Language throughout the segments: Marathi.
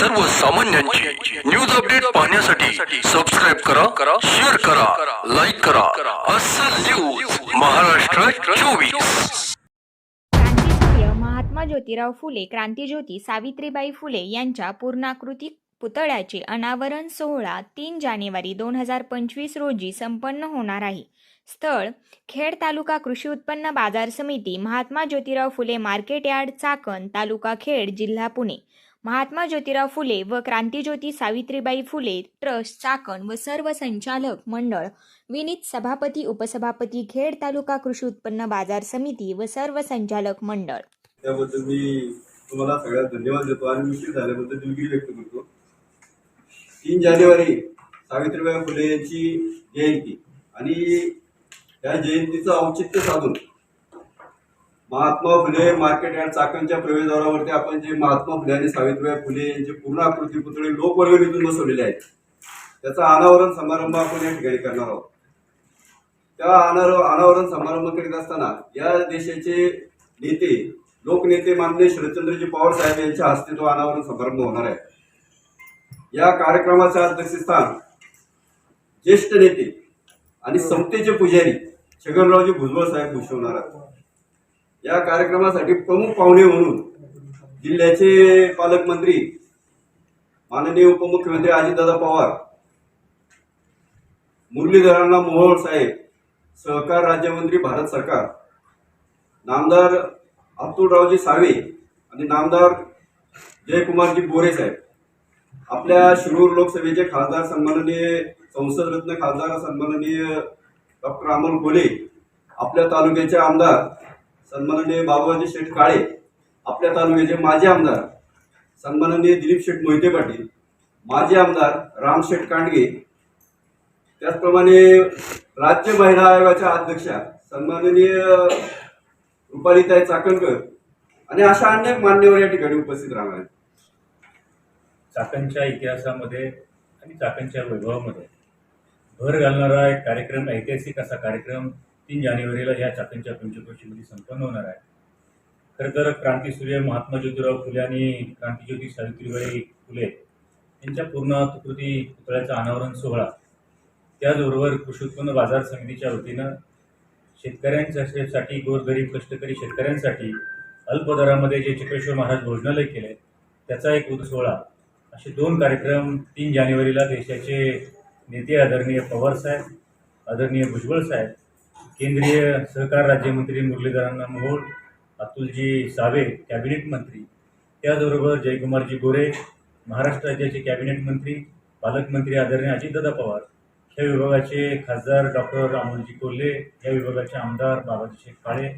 सर्वसामान्यांची न्यूज अपडेट पाहण्यासाठी सबस्क्राईब करा शेअर करा लाईक करा. अस्सल न्यूज महाराष्ट्र चोवीस. महात्मा ज्योतिराव फुले क्रांतीज्योती सावित्रीबाई फुले यांच्या पूर्णाकृती पुतळ्याचे अनावरण सोहळा तीन जानेवारी दोन हजार पंचवीस रोजी संपन्न होणार आहे. स्थळ खेड तालुका कृषी उत्पन्न बाजार समिती महात्मा ज्योतिराव फुले मार्केट यार्ड चाकण तालुका खेड जिल्हा पुणे. महात्मा ज्योतिराव फुले व क्रांतीज्योती सावित्रीबाई फुले ट्रस्ट चाकण व सर्व संचालक मंडळ विनीत सभापती उपसभापती खेड तालुका कृषी उत्पन्न बाजार समिती व सर्व संचालक मंडळ. त्याबद्दल मी तुम्हाला सगळ्यात धन्यवाद देतो आणि उशीर झाल्याबद्दल दिलगिरी व्यक्त करतो. तीन जानेवारी सावित्रीबाई फुले यांची जयंती आणि या जयंतीचं औचित्य साधून महात्मा फुले मार्केट यार्ड चाकणच्या प्रवेशद्वारावरती आपण जे महात्मा फुले आणि सावित्रीबाई फुले यांचे पूर्ण आकृती पुतळे लोकवर्गणीतून बसवलेले आहेत. त्याचा अनावरण समारंभ आपण या ठिकाणी करणार आहोत. त्या अनार अनावरण समारंभ करीत असताना या देशाचे नेते लोकनेते माननीय शरदचंद्रजी पवार साहेब यांच्या हस्ते तो अनावरण समारंभ होणार आहे. या कार्यक्रमाचे अध्यक्षस्थान ज्येष्ठ नेते आणि समतेचे पुजारी छगनरावजी भुजबळ साहेब भूषवणार आहेत. या कार्यक्रमासाठी प्रमुख पाहुणे म्हणून जिल्ह्याचे पालकमंत्री माननीय उपमुख्यमंत्री अजितदादा पवार मुरलीधरांना मोहोळ साहेब सहकार राज्यमंत्री भारत सरकार नामदार अब्दुलरावजी सावे आणि नामदार जयकुमारजी बोरे साहेब आपल्या शिरूर लोकसभेचे खासदार सन्माननीय संसदरत्न खासदार सन्माननीय डॉक्टर अमोल गोले आपल्या तालुक्याचे आमदार सन्माननीय बाबूजी शेठ काळे आपल्या तालुक्याचे माजी आमदार सन्माननीय दिलीप शेठ मोहिते पाटील माजी आमदार राम शेठ कांडगे त्याचप्रमाणे राज्य महिला आयोगाच्या अध्यक्षा सन्माननीय रुपालीताई चाकणकर आणि अशा अनेक मान्यवर या ठिकाणी उपस्थित राहणार आहेत. चाकणच्या इतिहासामध्ये आणि चाकणच्या वैभवामध्ये भर घालणारा एक कार्यक्रम ऐतिहासिक असा कार्यक्रम तीन जानेवारीला ह्या चाकणच्या पंचक्रोशीमध्ये संपन्न होणार आहे. खरं तर क्रांतीसूर्य महात्मा ज्योतिराव फुले आणि क्रांतीज्योती सावित्रीबाई फुले यांच्या पूर्ण कृती पुतळ्याचा अनावरण सोहळा. त्याचबरोबर कृषी उत्पन्न बाजार समितीच्या वतीनं शेतकऱ्यांसाठी गोरगरीब कष्टकरी शेतकऱ्यांसाठी अल्पदरामध्ये जे चक्रेश्वर महाराज भोजनालय केले त्याचा एक उद सोहळा असे दोन कार्यक्रम तीन जानेवारीला देशाचे नेते आदरणीय पवार साहेब आदरणीय भुजबळ साहेब केंद्रीय सहकार राज्यमंत्री मुरलीधरांना मोहोळ अतुलजी सावे कॅबिनेट मंत्री. त्याचबरोबर जयकुमारजी गोरे महाराष्ट्र राज्याचे कॅबिनेट मंत्री पालकमंत्री आदरणीय अजितदादा पवार. ह्या विभागाचे खासदार डॉक्टर अमोलजी कोल्हे या विभागाचे आमदार बाबाजी शेख काळे.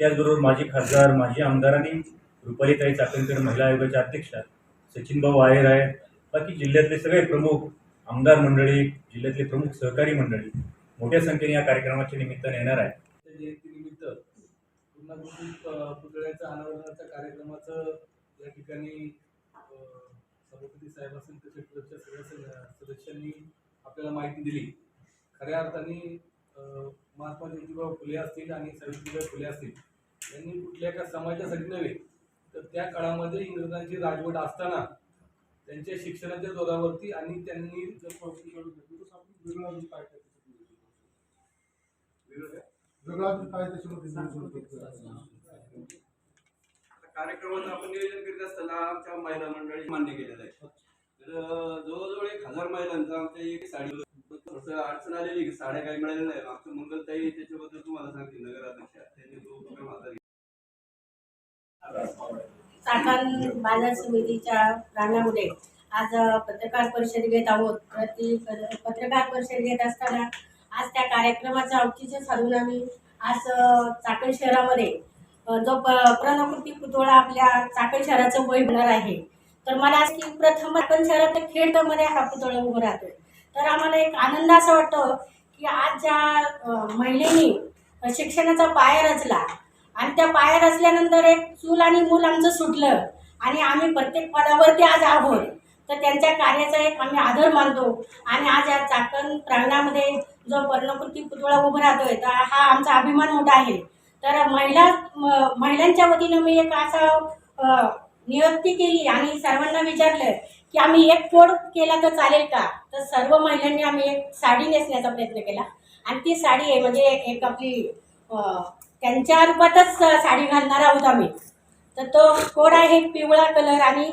त्याचबरोबर माजी खासदार माजी आमदार आणि रुपालीताई चाकणकर महिला आयोगाच्या अध्यक्षा सचिनभाऊ आहेर आहेत. बाकी जिल्ह्यातले सगळे प्रमुख आमदार मंडळी जिल्ह्यातले प्रमुख सहकारी मंडळी मोठ्या संख्येने या कार्यक्रमाच्या निमित्ताने येणार आहे. जयंतीनिमित्त पूर्णाकृती प- पुतळ्याच्या अनावरणाच्या कार्यक्रमाचं या ठिकाणी सभापती साहेब असेल तसे सगळ्या सदस्यांनी आपल्याला माहिती दिली. खऱ्या अर्थाने महात्मा ज्योतिबा फुले असतील आणि सावित्रीबाई फुले असतील यांनी कुठल्या एका समाजासाठी नव्हे तर त्या काळामध्ये इंग्रजांची राजवट असताना त्यांच्या शिक्षणाच्या जोरावरती आणि त्यांनी जर कार्यक्रमाचं आपण नियोजन करीत असताना आमच्या महिला मंडळी मान्य केलेलं आहे. तर जवळजवळ एक हजार महिलांचं आमच्या एक साडी थोडंसं अडचण आलेली की साड्या काही मिळाल्या नाही. आमचं मंगलताई त्याच्याबद्दल तुम्हाला सांगतील नगराध्यक्ष. त्यांनी तो उपक्रम हातात. चाकण बाजार समितीच्या प्रांगणामध्ये आज पत्रकार परिषद घेत आहोत. तर ती पत्रकार परिषद घेत असताना आज त्या कार्यक्रमाचं औचित्य साधून आम्ही आज चाकण शहरामध्ये जो प प्रणकृती पुतळा आपल्या चाकण शहराचं वय होणार आहे. तर मला आज की प्रथम आपण शहरात खेडमध्ये हा पुतळा उभं राहतोय. तर आम्हाला एक आनंद असा वाटतो की आज ज्या महिलेनी शिक्षणाचा पाया रचला आणि त्या पाया रचल्यानंतर एक चूल आणि मूल आमचं सुटलं आणि आम्ही प्रत्येक पदावरती आज आहोत. तर त्यांच्या कार्याचा एक आम्ही आदर मानतो आणि आज या चाकण प्रांगणामध्ये जो पर्णकृती पुतळा उभा राहतोय तर हा आमचा अभिमान मोठा आहे. तर महिला महिलांच्या वतीनं मी एक असा नियुक्ती केली आणि सर्वांना विचारलं की आम्ही एक कोड केला तर चालेल का? तर सर्व महिलांनी आम्ही एक साडी नेसण्याचा प्रयत्न केला. आणि ती साडी आहे म्हणजे एक आपली त्यांच्या रूपातच साडी घालणार आहोत आम्ही. तर तो कोड आहे पिवळा कलर आणि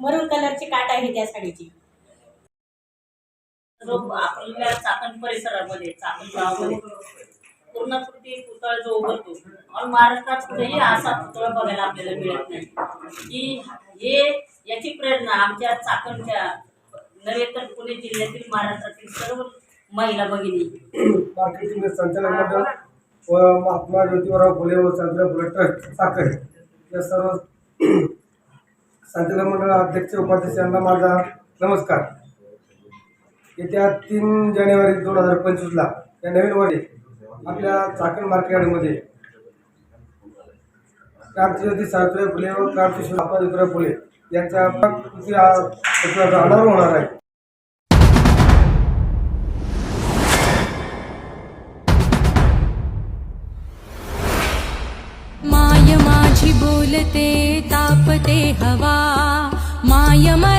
मरून कलरची काट आहे त्या साडीची. जो आपल्या चाकण परिसरामध्ये चाकण गावामध्ये पूर्णाकृती पुतळा जो उभारतो आणि महाराष्ट्रात कुठेही असा पुतळा बघायला आपल्याला मिळत नाही. की हे याची प्रेरणा आमच्या चाकणच्या नव्हे तर पुणे जिल्ह्यातील महाराष्ट्रातील सर्व महिला भगिनी. मार्केटिंग संचालक मंडळ व महात्मा ज्योतिराव फुले व चंद्र फुले ट्रस्ट साखर या सर्व संचालक मंडळ अध्यक्ष उपाध्यक्ष यांना माझा नमस्कार. येत्या तीन जानेवारी दोन हजार पंचवीसला या नवीन वर्षी आपल्या चाकण मार्केटमध्ये क्रांतिज्योती सावित्रीबाई फुले व क्रांती महात्मा फुले यांचा अनावर होणार आहे. माय माझी बोलते तापते हवा. माय मा